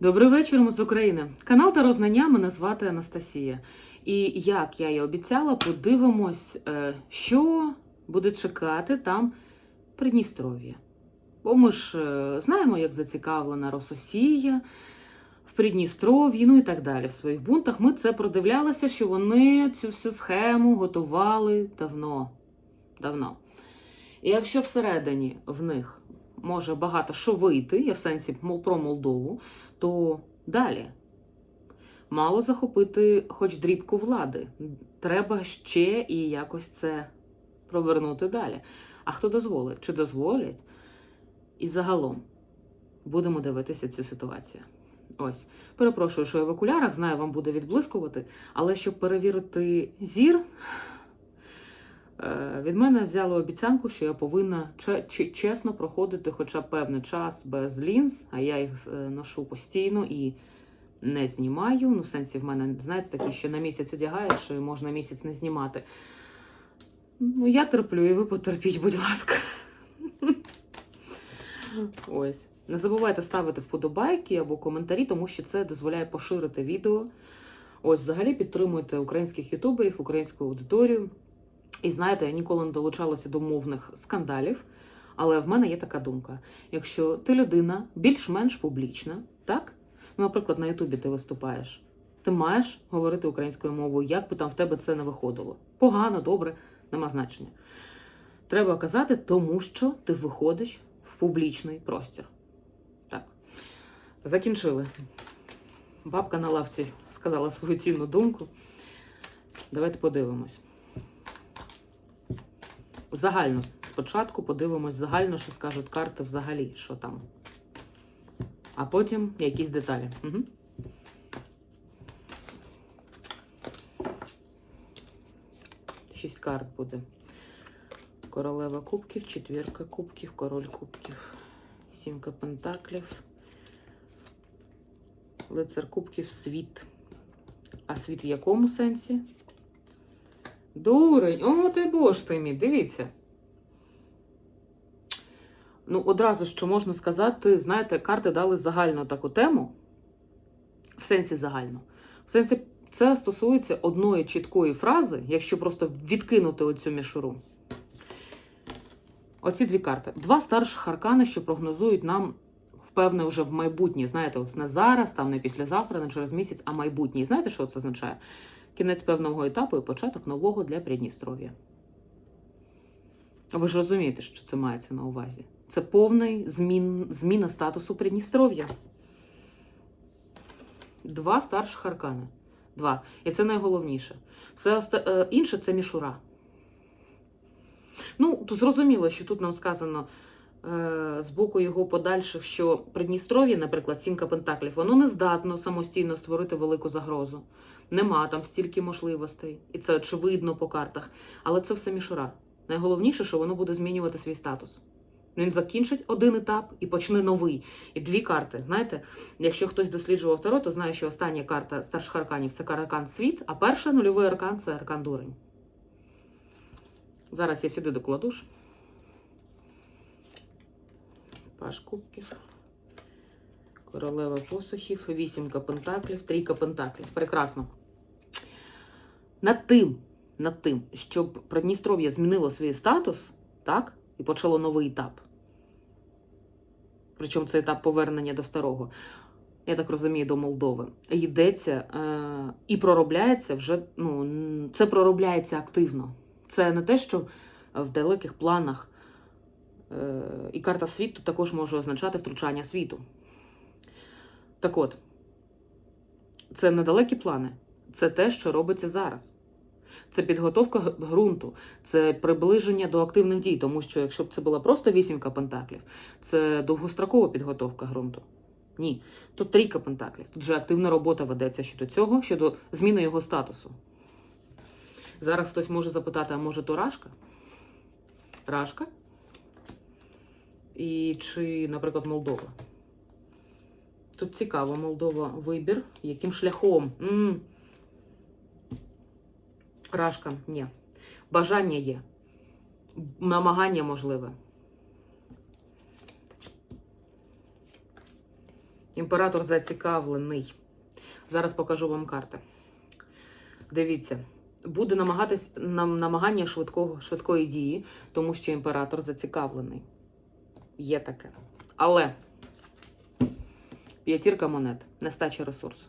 Добрий вечір, ми з України. Канал та Рознання мене звати Анастасія. І як я і обіцяла, подивимось, е, що буде чекати там Придністров'я. Бо ми ж е, знаємо, як зацікавлена Рососія в Придністров'ї, ну і так далі. В своїх бунтах ми це продивлялися, що вони цю всю схему готували давно. Давно. І якщо всередині в них може багато що вийти, я в сенсі про Молдову, то далі мало захопити хоч дрібку влади. Треба ще і якось це провернути далі. А хто дозволить? Чи дозволять? І загалом будемо дивитися цю ситуацію. Ось, перепрошую, що я в окулярах, знаю, вам буде відблискувати, але щоб перевірити зір, від мене взяли обіцянку, що я повинна че- че- чесно проходити хоча б певний час без лінз, а я їх е, ношу постійно і не знімаю. Ну, в сенсі, в мене, знаєте, такі, що на місяць одягаєш, і можна місяць не знімати. Ну, я терплю, і ви потерпіть, будь ласка. Ось. Не забувайте ставити вподобайки або коментарі, тому що це дозволяє поширити відео. Ось, взагалі підтримуйте українських ютуберів, українську аудиторію. І знаєте, я ніколи не долучалася до мовних скандалів, але в мене є така думка: якщо ти людина більш-менш публічна, так? Ну, наприклад, на Ютубі ти виступаєш, ти маєш говорити українською мовою, як би там в тебе це не виходило. Погано, добре, нема значення. Треба казати, тому що ти виходиш в публічний простір. Так. Закінчили. Бабка на лавці сказала свою цінну думку. Давайте подивимось. Загально спочатку подивимось загально, що скажуть карти взагалі, що там. А потім якісь деталі. Угу. Шість карт буде. Королева кубків, четвірка кубків, король кубків, сімка пентаклів, лицар кубків, світ. А світ в якому сенсі? Дурень, о, ти боже ти мій, дивіться. Ну, одразу, що можна сказати, знаєте, карти дали загальну таку тему, в сенсі загально. В сенсі, це стосується одної чіткої фрази, якщо просто відкинути оцю мішуру. Оці дві карти. Два старших аркани, що прогнозують нам впевне вже в майбутнє. Знаєте, ось не зараз, там не післязавтра, не через місяць, а майбутнє. Знаєте, що це означає? Кінець певного етапу і початок нового для Придністров'я. Ви ж розумієте, що це мається на увазі. Це повний змін, зміна статусу Придністров'я. Два старших аркани. Два. І це найголовніше. Все е, інше це мішура. Ну, тут зрозуміло, що тут нам сказано е, з боку його подальших, що Придністров'я, наприклад, сімка пентаклів, воно не здатно самостійно створити велику загрозу. Нема там стільки можливостей. І це очевидно по картах. Але це все мішура. Найголовніше, що воно буде змінювати свій статус. Він закінчить один етап і почне новий. І дві карти. Знаєте, якщо хтось досліджував Таро, то знає, що остання карта старших арканів це аркан світ, а перша нульовий аркан це аркан дурень. Зараз я сюди докладу. Паш кубків. Королева посухів, вісімка пентаклів, трійка пентаклів. Прекрасно. Над тим, над тим, щоб Придністров'я змінило свій статус, так, і почало новий етап. Причому це етап повернення до старого, я так розумію, до Молдови. Йдеться е, і проробляється вже, ну, це проробляється активно. Це не те, що в далеких планах. Е, і карта світу також може означати втручання світу. Так от, це недалекі плани. Це те, що робиться зараз. Це підготовка ґрунту, це приближення до активних дій, тому що якщо б це була просто вісімка пентаклів, це довгострокова підготовка ґрунту. Ні, тут трійка пентаклів. Тут же активна робота ведеться щодо цього, щодо зміни його статусу. Зараз хтось може запитати, а може то рашка? Рашка? І чи, наприклад, Молдова? Тут цікаво, Молдова вибір. Яким шляхом? м Рашка, ні. Бажання є. Намагання можливе. Імператор зацікавлений. Зараз покажу вам карти. Дивіться, буде намагатись нам намагання швидкого, швидкої дії, тому що імператор зацікавлений. Є таке. Але п'ятірка монет, нестача ресурсу.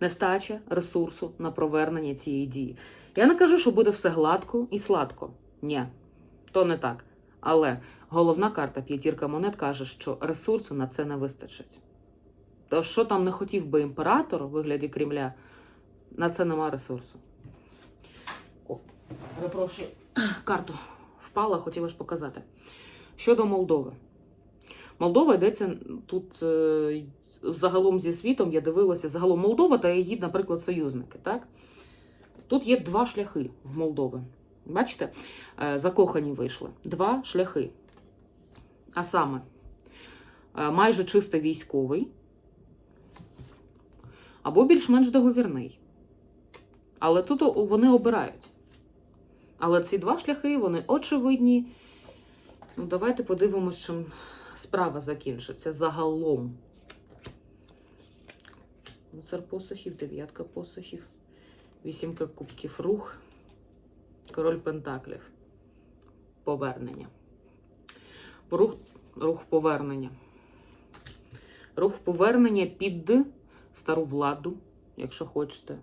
Нестача ресурсу на провернення цієї дії. Я не кажу, що буде все гладко і сладко. Ні, то не так. Але головна карта п'ятірка монет каже, що ресурсу на це не вистачить. То що там не хотів би імператор у вигляді Кремля, на це нема ресурсу. О, перепрошую, карту впала, хотіла ж показати. Щодо Молдови. Молдова йдеться тут е, загалом зі світом, я дивилася, загалом Молдова та її, наприклад, союзники. Так? Тут є два шляхи в Молдови. Бачите, Е, закохані вийшли. Два шляхи. А саме, е, майже чисто військовий або більш-менш договірний. Але тут вони обирають. Але ці два шляхи, вони очевидні. Ну, давайте подивимось, чим справа закінчиться загалом. Лицар посохів, дев'ятка посохів, вісімка кубків рух, король пентаклів. Повернення. Рух, рух повернення. Рух повернення під стару владу, якщо хочете.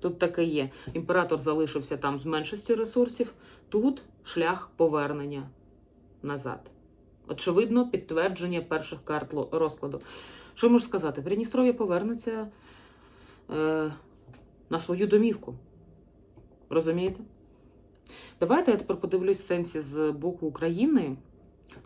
Тут таке є. Імператор залишився там з меншості ресурсів. Тут шлях повернення назад. Очевидно, підтвердження перших карт розкладу. Що можу сказати? Придністров'я повернеться е, на свою домівку. Розумієте? Давайте я тепер подивлюсь в сенсі з боку України.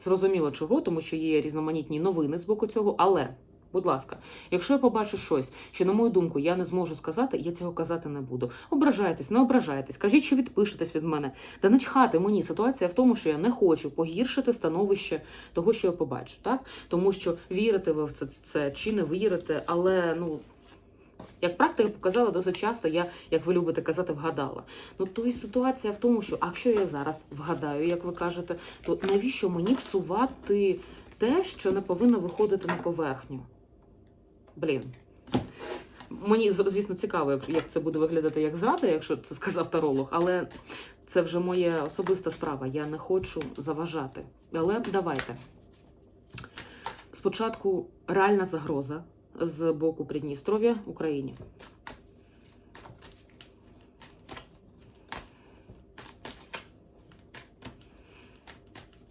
Зрозуміло чого, тому що є різноманітні новини з боку цього, але. Будь ласка, якщо я побачу щось, що, на мою думку, я не зможу сказати, я цього казати не буду. Ображайтесь, не ображайтесь, кажіть, що відпишетесь від мене. Та не чхати мені. Ситуація в тому, що я не хочу погіршити становище того, що я побачу, так? Тому що вірите ви в це, це чи не вірите, але ну. Як практика показала досить часто, я, як ви любите казати, вгадала. Ну то і ситуація в тому, що а якщо я зараз вгадаю, як ви кажете, то навіщо мені псувати те, що не повинно виходити на поверхню? Блін. Мені, звісно, цікаво, як, це буде виглядати як зрада, якщо це сказав таролог, але це вже моя особиста справа. Я не хочу заважати. Але давайте. Спочатку реальна загроза з боку Придністров'я Україні.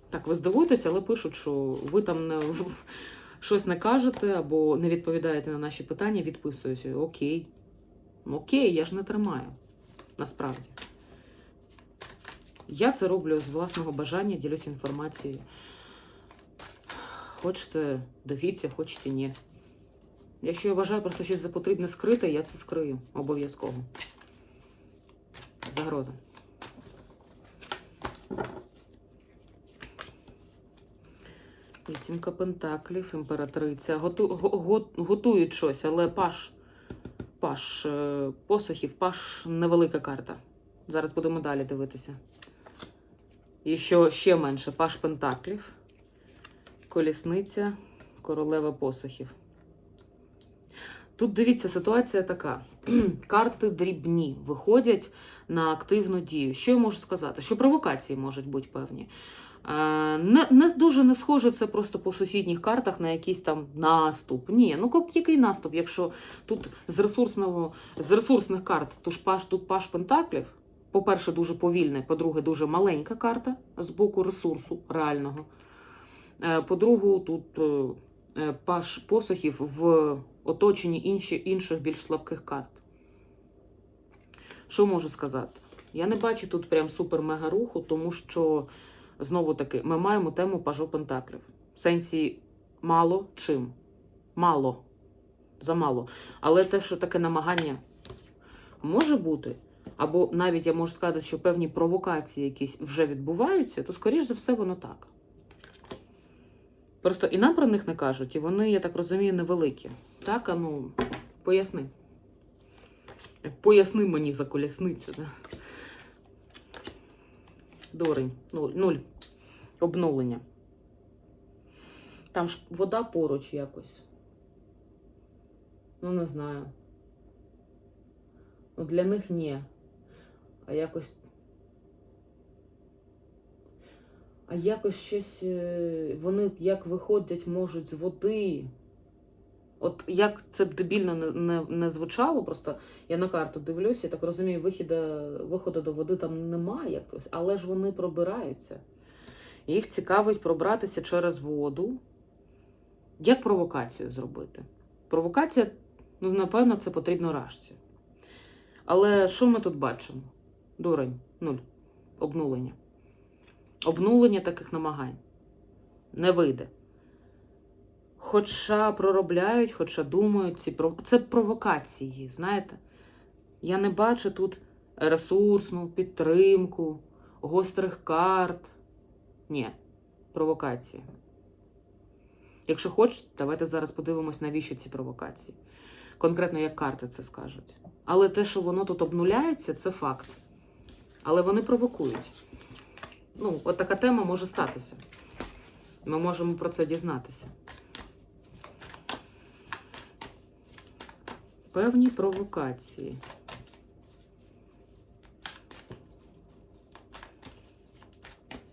Так, ви здивуєтеся, але пишуть, що ви там не, щось не кажете або не відповідаєте на наші питання, відписуюся. Окей. Окей, я ж не тримаю. Насправді. Я це роблю з власного бажання, ділюся інформацією. Хочете, дивіться, хочете ні. Якщо я вважаю просто щось за потрібне скрити, я це скрию обов'язково. Загроза. Вісімка пентаклів, імператриця. Готу, го, го- готують щось, але паш, паш е, посохів, паш невелика карта. Зараз будемо далі дивитися. І що ще менше, паш пентаклів, колісниця, королева посохів. Тут дивіться, ситуація така. Карти дрібні виходять на активну дію. Що я можу сказати? Що провокації можуть бути певні. Е, Не, не дуже не схоже це просто по сусідніх картах на якийсь там наступ. Ні, ну який наступ, якщо тут з ресурсного, з ресурсних карт тут паш, тут паш пентаклів, по-перше, дуже повільний, по-друге, дуже маленька карта з боку ресурсу реального. Е, По-друге, тут е, паш посохів в оточенні інші, інших більш слабких карт. Що можу сказати? Я не бачу тут прям супер-мега руху, тому що, знову таки, ми маємо тему пажо Пентаклів. В сенсі мало чим. Мало. Замало. Але те, що таке намагання може бути, або навіть я можу сказати, що певні провокації якісь вже відбуваються, то, скоріш за все, воно так. Просто і нам про них не кажуть, і вони, я так розумію, невеликі. Так, а ну, поясни. Поясни мені за колісницю. Да? Дурень. Нуль. Нуль. Обновлення. Там ж вода поруч якось. Ну, не знаю. Ну, для них ні. А якось. А якось щось. е, Вони як виходять можуть з води. От як це б дебільно не, не, не звучало, просто я на карту дивлюся, я так розумію, вихіда, виходу до води там немає якось, але ж вони пробираються. Їх цікавить пробратися через воду. Як провокацію зробити? Провокація, ну, напевно, це потрібно рашці. Але що ми тут бачимо? Дурень, нуль. Обнулення. Обнулення таких намагань. Не вийде. Хоча проробляють, хоча думають, ці пров... це провокації, знаєте? Я не бачу тут ресурсну підтримку, гострих карт. Ні, провокації. Якщо хочете, давайте зараз подивимось, навіщо ці провокації. Конкретно, як карти це скажуть. Але те, що воно тут обнуляється, це факт. Але вони провокують. Ну, от така тема може статися. Ми можемо про це дізнатися. Певні провокації.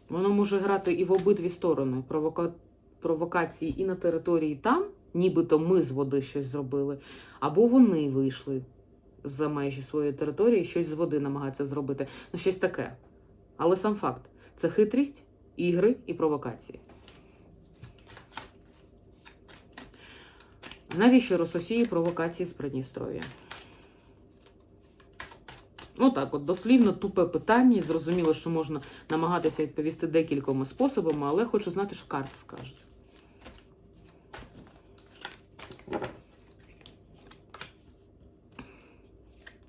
Воно може грати і в обидві сторони. Провока... Провокації і на території там, нібито ми з води щось зробили, або вони вийшли за межі своєї території, щось з води намагаються зробити. Ну, щось таке. Але сам факт це хитрість, ігри і провокації. Навіщо Рососії провокації з Придністров'я? Ну так, от дослівно тупе питання, і зрозуміло, що можна намагатися відповісти декількома способами, але хочу знати, що карти скажуть.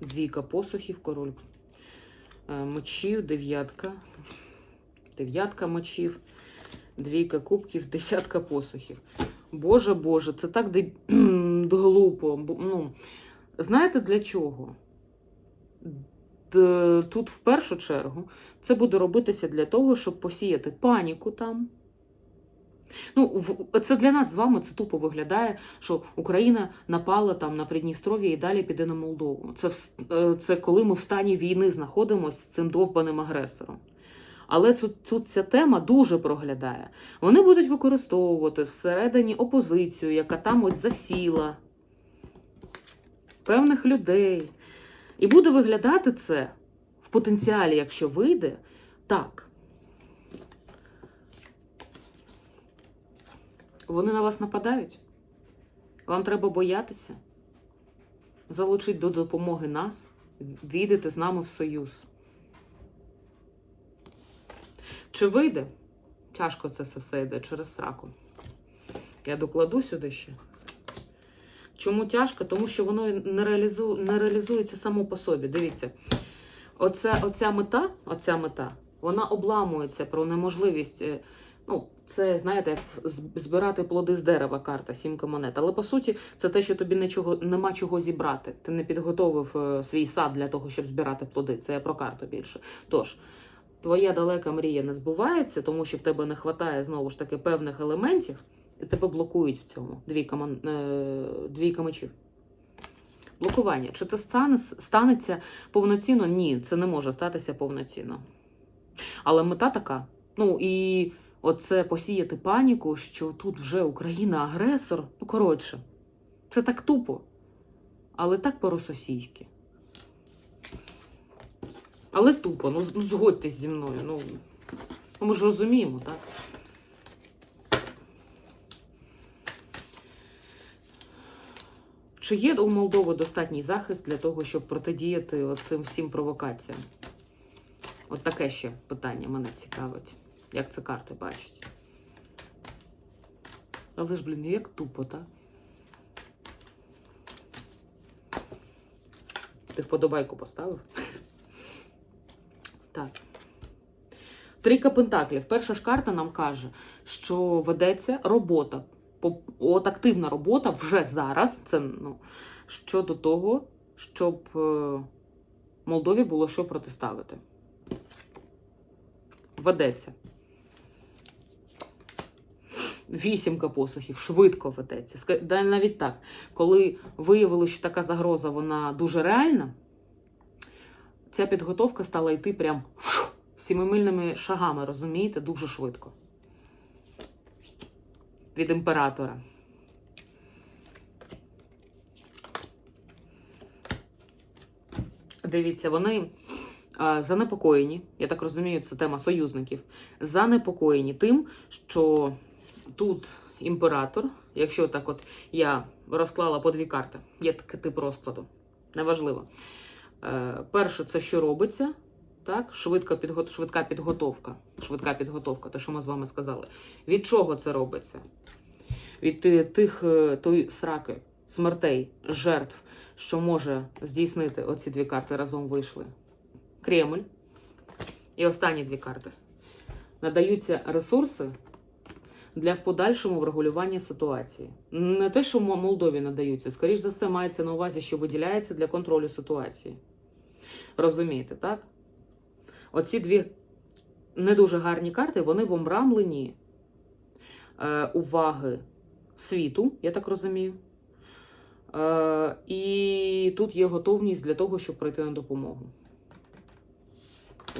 Двійка посухів, король е, мечів, дев'ятка. Дев'ятка мечів, двійка кубків, десятка посухів. Боже Боже, це так де... глупо. Ну, знаєте для чого? Д- Тут в першу чергу це буде робитися для того, щоб посіяти паніку там. Ну, це для нас з вами це тупо виглядає, що Україна напала там на Придністров'я і далі піде на Молдову. Це, е, це коли ми в стані війни знаходимося з цим довбаним агресором. Але тут, тут ця тема дуже проглядає. Вони будуть використовувати всередині опозицію, яка там ось засіла, певних людей. І буде виглядати це в потенціалі, якщо вийде, так. Вони на вас нападають. Вам треба боятися, залучити до допомоги нас, війдете з нами в союз. Чи вийде? Тяжко це все йде через сраку. Я докладу сюди ще. Чому тяжко? Тому що воно не, реалізу... не реалізується само по собі. Дивіться, оця, оця мета, оця мета, вона обламується про неможливість. е, Ну, це, знаєте, як збирати плоди з дерева карта, сімка монет. Але по суті, це те, що тобі нічого, нема чого зібрати. Ти не підготовив е, свій сад для того, щоб збирати плоди. Це я про карту більше. Тож, твоя далека мрія не збувається, тому що в тебе не вистачає знову ж таки певних елементів, тебе блокують в цьому. Двійка, е, двійка мечів. Блокування. Чи це стане, станеться повноцінно? Ні, це не може статися повноцінно. Але мета така. Ну і оце посіяти паніку, що тут вже Україна агресор. Ну, коротше, це так тупо. Але так по-російськи. Але тупо, ну, ну згодьтесь зі мною. Ну, ну, ми ж розуміємо, так? Чи є у Молдови достатній захист для того, щоб протидіяти цим всім провокаціям? От таке ще питання мене цікавить. Як це карти бачать? Але ж, блін, як тупо, так? Ти вподобайку поставив? Так. Трійка Пентаклів. Перша ж карта нам каже, що ведеться робота. От активна робота вже зараз. Це ну, щодо того, щоб е, Молдові було що протиставити. Ведеться. вісімка посухів, швидко ведеться. Навіть так, коли виявили, що така загроза вона дуже реальна, ця підготовка стала йти прям сімимильними шагами, розумієте, дуже швидко. Від імператора. Дивіться, вони а, занепокоєні, я так розумію, це тема союзників. Занепокоєні тим, що тут імператор, якщо так от я розклала по дві карти, є такий тип розкладу, неважливо. Е, перше, це що робиться, так? Швидка, підго... швидка підготовка. Швидка підготовка, те, що ми з вами сказали. Від чого це робиться? Від е, тих е, той сраки, смертей, жертв, що може здійснити оці дві карти разом вийшли. Кремль. І останні дві карти. Надаються ресурси для в подальшому врегулювання ситуації. Не те, що Молдові надаються, скоріш за все, мається на увазі, що виділяється для контролю ситуації. Розумієте, так? Оці дві не дуже гарні карти, вони в омрамленні е, уваги світу, я так розумію. Е, і тут є готовність для того, щоб прийти на допомогу.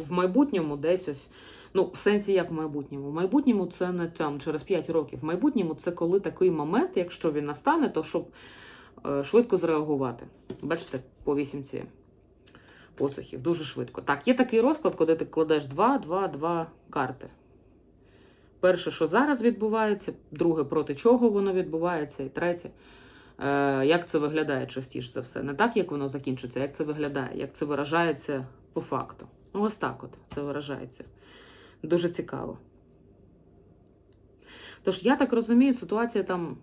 В майбутньому десь ось. Ну, в сенсі як в майбутньому. В майбутньому це не там через 5 років. В майбутньому це коли такий момент, якщо він настане, то щоб е, швидко зреагувати. Бачите, по вісімці посохів. Дуже швидко. Так, є такий розклад, коли ти кладеш 2, 2, 2 карти. Перше, що зараз відбувається, друге, проти чого воно відбувається, і третє. Е, як це виглядає частіше за все. Не так, як воно закінчиться, як це виглядає, як це виражається по факту. Ну, ось так от це виражається. Дуже цікаво. Тож, я так розумію, ситуація там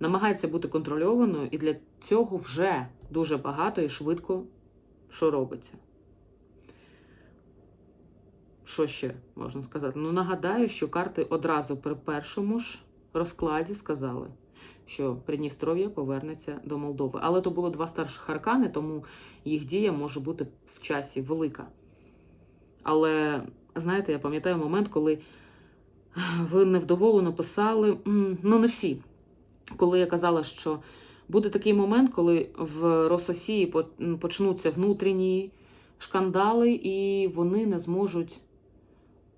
намагається бути контрольованою, і для цього вже дуже багато і швидко що робиться. Що ще можна сказати? Ну, нагадаю, що карти одразу при першому ж розкладі сказали, що Придністров'я повернеться до Молдови. Але то було два старших аркани, тому їх дія може бути в часі велика. Але, знаєте, я пам'ятаю момент, коли ви невдоволено писали, ну не всі, коли я казала, що буде такий момент, коли в Рососії почнуться внутрішні шкандали, і вони не зможуть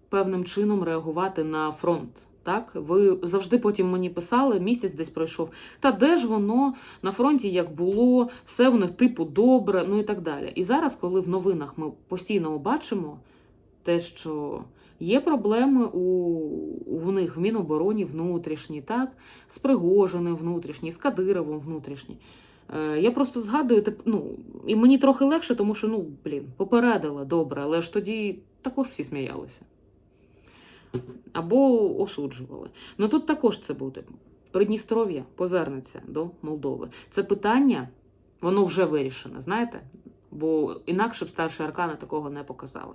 певним чином реагувати на фронт. Так, ви завжди потім мені писали, місяць десь пройшов. Та де ж воно на фронті як було, все в них типу добре, ну і так далі. І зараз, коли в новинах ми постійно бачимо те, що є проблеми у, у них в Мінобороні внутрішні, так, з Пригожиним внутрішні, з Кадировим внутрішні. Е, я просто згадую, ну, і мені трохи легше, тому що, ну, блін, попередила добре, але ж тоді також всі сміялися. Або осуджували. Ну тут також це буде. Придністров'я повернеться до Молдови. Це питання, воно вже вирішене, знаєте? Бо інакше б старші аркани такого не показали.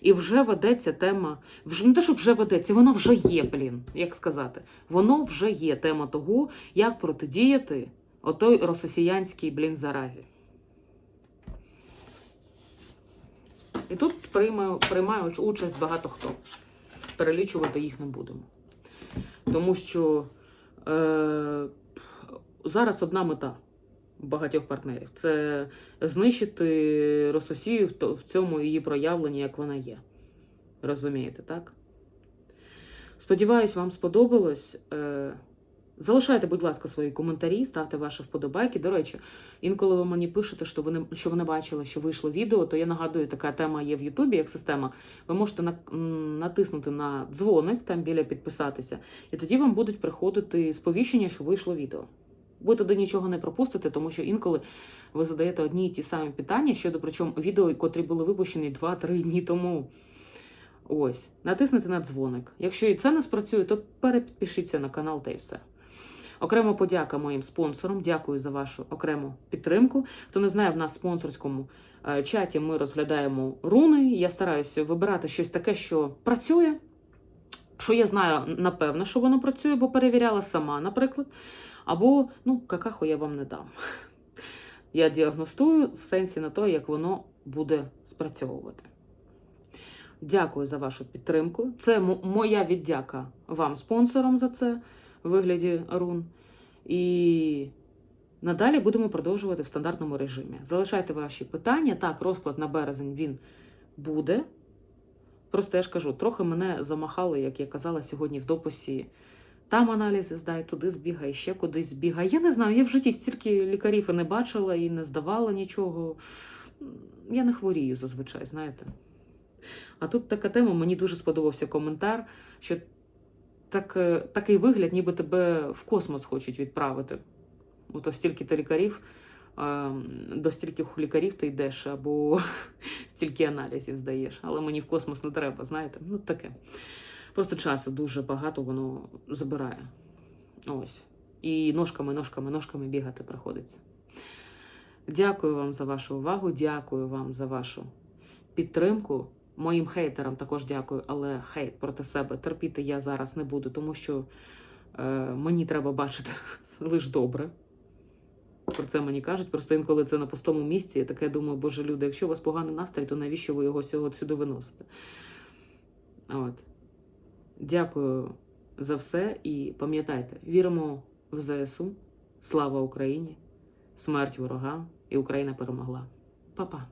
І вже ведеться тема, вже не те, що вже ведеться, воно вже є, блін, як сказати. Воно вже є тема того, як протидіяти отой рососіянській, блін, заразі. І тут приймає, приймає участь багато хто. Перелічувати їх не будемо. Тому що е, зараз одна мета багатьох партнерів це знищити Рососію в цьому її проявленні, як вона є. Розумієте, так? Сподіваюсь, вам сподобалось. Е, Залишайте, будь ласка, свої коментарі, ставте ваші вподобайки. До речі, інколи ви мені пишете, що ви не, що ви не бачили, що вийшло відео, то я нагадую, така тема є в Ютубі як система. Ви можете на, натиснути на дзвоник, там біля підписатися, і тоді вам будуть приходити сповіщення, що вийшло відео. Ви тоді нічого не пропустите, тому що інколи ви задаєте одні і ті самі питання щодо причому відео, котрі були випущені 2-3 дні тому. Ось, натиснете на дзвоник. Якщо і це не спрацює, то перепідпишіться на канал та й все. Окремо подяка моїм спонсорам. Дякую за вашу окрему підтримку. Хто не знає, в нас спонсорському е, чаті ми розглядаємо руни. Я стараюся вибирати щось таке, що працює. Що я знаю, напевно, що воно працює, бо перевіряла сама, наприклад. Або, ну, какаху я вам не дам. Я діагностую в сенсі на те, як воно буде спрацьовувати. Дякую за вашу підтримку. Це моя віддяка вам, спонсорам, за це в вигляді рун. І надалі будемо продовжувати в стандартному режимі. Залишайте ваші питання. Так, розклад на березень він буде. Просто я ж кажу, трохи мене замахали, як я казала сьогодні в дописі. Там аналізи здай, туди збігай, ще кудись збігай. Я не знаю, я в житті стільки лікарів і не бачила, і не здавала нічого. Я не хворію зазвичай, знаєте. А тут така тема, мені дуже сподобався коментар, що так, е, такий вигляд, ніби тебе в космос хочуть відправити. Ото стільки-то лікарів, е, до стількох лікарів ти йдеш, або стільки аналізів здаєш. Але мені в космос не треба, знаєте. Ну таке. Просто часу дуже багато воно забирає. Ось. І ножками, ножками, ножками бігати приходиться. Дякую вам за вашу увагу, дякую вам за вашу підтримку. Моїм хейтерам також дякую, але хейт проти себе терпіти я зараз не буду, тому що е, мені треба бачити лише добре. Про це мені кажуть. Просто інколи це на пустому місці. Я таке думаю, боже люди, якщо у вас поганий настрій, то навіщо ви його сюди виносите? От. Дякую за все і пам'ятайте, віримо в ЗСУ. Слава Україні! Смерть ворогам! І Україна перемогла. Па-па!